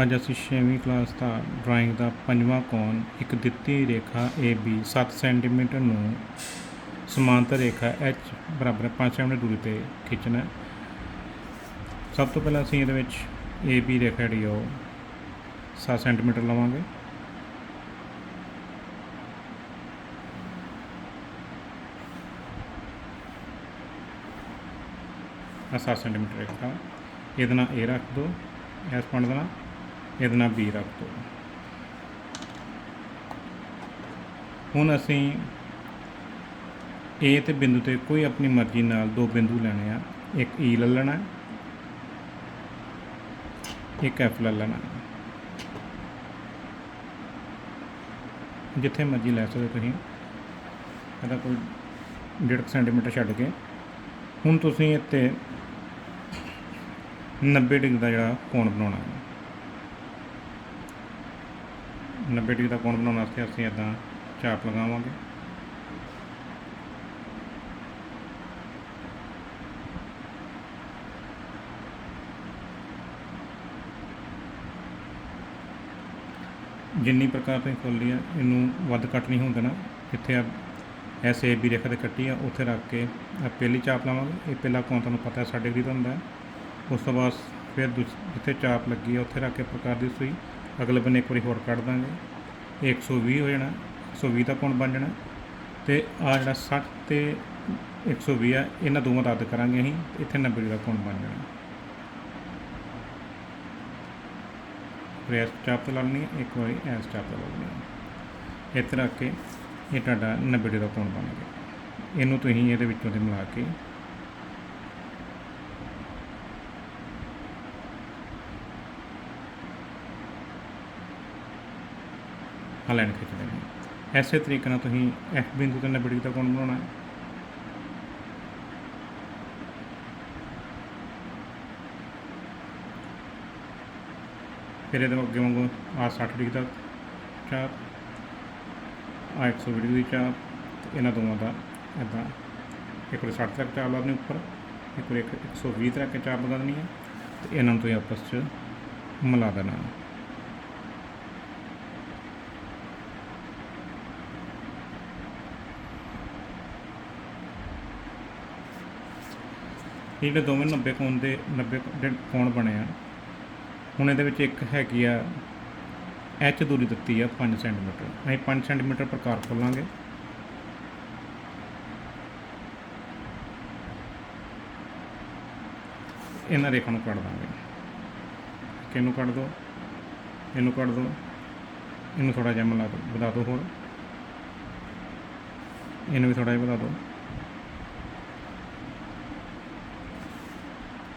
ਅੱਜ ਅਸੀਂ 6ਵੀਂ ਕਲਾਸ ਦਾ ਡਰਾਇੰਗ ਦਾ ਪੰਜਵਾਂ ਕੋਣ, ਇੱਕ ਦਿੱਤੀ ਰੇਖਾ AB 7 ਸੈਂਟੀਮੀਟਰ ਨੂੰ ਸਮਾਂਤਰ ਰੇਖਾ H, ਬਰਾਬਰ 5 ਸੈਂਟੀਮੀਟਰ ਦੂਰੀ ਤੇ ਖਿੱਚਣਾ ਸਭ ਤੋਂ ਪਹਿਲਾਂ ਅਸੀਂ ਇਹਦੇ ਵਿੱਚ AB ਰੇਖਾ ਜਿਹੜੀ ਆ ਉਹ 7 ਸੈਂਟੀਮੀਟਰ ਲਵਾਂਗੇ। ਆਹ 7 ਸੈਂਟੀਮੀਟਰ ਰੇਖਾ, ਇਹਦੇ ਨਾਲ A ਰੱਖ ਦਿਓ ਇਸ ਪੁਆਇੰਟ ਦਾ ਨਾਲ। ਇਹਦੇ ਨਾਲ B ਰੱਖ ਦਿਓ ਹੁਣ ਅਸੀਂ A ਤੇ ਬਿੰਦੂ ਤੇ ਕੋਈ ਆਪਣੀ ਮਰਜ਼ੀ ਨਾਲ ਦੋ ਬਿੰਦੂ ਲੈਣੇ ਆ। ਇੱਕ E ਲੈ ਲੈਣਾ ਇੱਕ F ਲੈ ਲੈਣਾ ਜਿੱਥੇ ਮਰਜ਼ੀ ਲੈ ਸਕਦੇ ਤੁਸੀਂ। ਇਹਦਾ ਕੋਈ 1.5 ਸੈਂਟੀਮੀਟਰ ਛੱਡ ਕੇ। ਹੁਣ ਤੁਸੀਂ ਇੱਥੇ 90 ਡਿਗਰੀ ਦਾ ਜਿਹੜਾ ਕੋਣ ਬਣਾਉਣਾ ਹੈ। 90 ਡਿਗਰੀ ਦਾ ਕੋਣ ਬਣਾਉਣ ਵਾਸਤੇ ਅਸੀਂ ਇਦਾਂ ਚਾਪ ਲਗਾਵਾਂਗੇ। ਜਿੰਨੀ ਪ੍ਰਕਾਰ ਤੁਸੀਂ ਖੋਲ੍ਹੀ ਆ, ਇਹਨੂੰ ਵੱਧ ਕੱਟ ਨਹੀਂ ਹੋਣ ਦੇਣਾ। ਜਿੱਥੇ ਆ ਐਸ ਏ ਬੀ ਰੇਖਾ ਤੇ ਕੱਟੀ ਆ, ਉੱਥੇ ਰੱਖ ਕੇ ਆਹ ਪਹਿਲੀ ਚਾਪ ਲਾਵਾਂਗੇ। ਇਹ ਪਹਿਲਾ ਕੋਣ ਤੁਹਾਨੂੰ ਪਤਾ 60 ਡਿਗਰੀ ਦਾ ਹੁੰਦਾ ਉਸ ਤੋਂ ਬਾਅਦ ਫਿਰ ਦੂਸ- ਜਿੱਥੇ ਚਾਪ ਲੱਗੀ ਆ, ਉੱਥੇ ਰੱਖ ਕੇ ਪ੍ਰਕਾਰ ਦੀ ਸੂਈ ਅਗਲੇ ਬੰਨੇ ਇੱਕ ਵਾਰੀ ਹੋਰ ਕੱਢ ਦਾਂਗੇ। ਇਹ 120 ਹੋ ਜਾਣਾ 120 ਦਾ ਕੋਣ ਬਣ ਜਾਣਾ। ਤੇ ਆ ਜਿਹੜਾ 60 ਤੇ 120 ਆ ਇਹਨਾਂ ਦੋਵਾਂ ਦਾ ਅੱਧ ਕਰਾਂਗੇ ਅਸੀਂ ਇੱਥੇ 90 ਡਿਗਰੀ ਦਾ ਕੋਣ ਬਣ ਜਾਣਾ। ਫਿਰ ਇਸ ਚਾਪ ਤੇ ਲਾ ਲੈਣੀ ਹੈ, ਇੱਕ ਵਾਰੀ ਇਸ ਚਾਪ ਤੇ ਲਾ ਲੈਣੀ ਹੈ। ਇੱਥੇ ਰੱਖ ਕੇ ਇਹ ਤੁਹਾਡਾ 90 ਡਿਗਰੀ ਦਾ ਕੋਣ ਬਣ ਗਿਆ। ਇਹਨੂੰ ਤੁਸੀਂ ਇਹਦੇ ਵਿੱਚੋਂ ਦੀ ਮਿਲਾ ਕੇ ਆਹ ਲਾਈਨ ਖਿੱਚ ਦੇਣੀ ਹੈ। ਐਸੇ ਤਰੀਕੇ ਨਾਲ ਤੁਸੀਂ ਐਫ ਬਿੰਦੂ ਤੇ 90 ਡਿਗਰੀ ਦਾ ਕੋਣ ਬਣਾਉਣਾ ਹੈ। ਫਿਰ ਇਹਦੇ ਅੱਗੇ ਵਾਂਗੂ ਆ 60 ਡਿਗਰੀ ਦਾ ਚਾਪ ਆ 120 ਡਿਗਰੀ ਚਾਪ ਇਹਨਾਂ ਦੋਵਾਂ ਦਾ ਇੱਦਾਂ ਇੱਕ ਵਾਰੀ 60 ਤੱਕ ਚਾਪ ਲਾ ਉੱਪਰ, ਇੱਕ ਵਾਰੀ ਇੱਕ 120 ਤੱਕ ਚਾਪ ਲਗਾ ਦੇਣੀ ਹੈ, ਤੇ ਇਹਨਾਂ ਨੂੰ ਤੁਸੀਂ ਆਪਸ 'ਚ ਮਿਲਾ ਦੇਣਾ। ਇਹ ਜਿਹੜੇ ਦੋਵੇਂ 90 ਕੋਣ ਦੇ 90 ਦੇ ਕੋਣ ਬਣੇ ਆ। ਹੁਣ ਇਹਦੇ ਵਿੱਚ ਇੱਕ ਹੈਗੀ ਆ, ਐਚ ਦੂਰੀ ਦਿੱਤੀ ਆ 5 ਸੈਂਟੀਮੀਟਰ। ਅਸੀਂ 5 ਸੈਂਟੀਮੀਟਰ ਪ੍ਰਕਾਰ ਖੋਲਾਂਗੇ। ਇਹਨਾਂ ਰੇਖਾ ਨੂੰ ਕੱਢ ਦਾਂਗੇ। ਇਹਨੂੰ ਕੱਢ ਦੋ? ਇਹਨੂੰ ਕੱਢ ਦੋ। ਇਹਨੂੰ ਥੋੜਾ ਜਿਹਾ ਮਿਲਾ ਦਿਓ ਵਧਾ ਦਿਓ ਹੋਰ। ਇਹਨੂੰ ਵੀ ਥੋੜਾ ਜਿਹਾ ਵਧਾ ਦਿਓ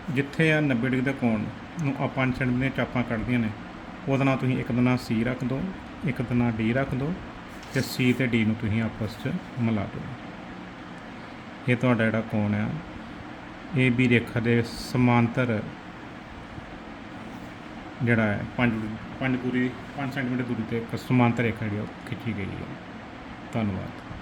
ਜਿੱਥੇ ਆ 90 ਡਿਗਰੀ ਦਾ ਕੋਣ ਨੂੰ ਆ 5 ਸੈਂਟੀਮੀਟਰ ਦੀਆਂ ਚਾਪਾਂ ਕੱਢਦੀਆਂ ਨੇ, ਉਹਦਾ ਨਾਲ ਤੁਸੀਂ ਇੱਕ ਦਾ ਸੀ ਰੱਖ ਦਿਓ ਇੱਕ ਦਾ ਡੀ ਰੱਖ ਦਿਓ ਤੇ ਸੀ ਤੇ ਡੀ ਨੂੰ ਤੁਸੀਂ ਆਪਸ 'ਚ ਮਿਲਾ ਦਿਓ ਇਹ ਤੁਹਾਡਾ ਜਿਹੜਾ ਕੋਣ ਆ, ਇਹ ਵੀ ਰੇਖਾ ਦੇ ਸਮਾਂਤਰ ਜਿਹੜਾ ਹੈ 5 5 ਦੂਰੀ 5 ਸੈਂਟੀਮੀਟਰ ਦੂਰੀ ਤੇ ਇੱਕ ਸਮਾਂਤਰ ਰੇਖਾ ਜਿਹੜੀ ਆ ਉਹ ਖਿੱਚੀ ਗਈ ਹੈ। ਧੰਨਵਾਦ।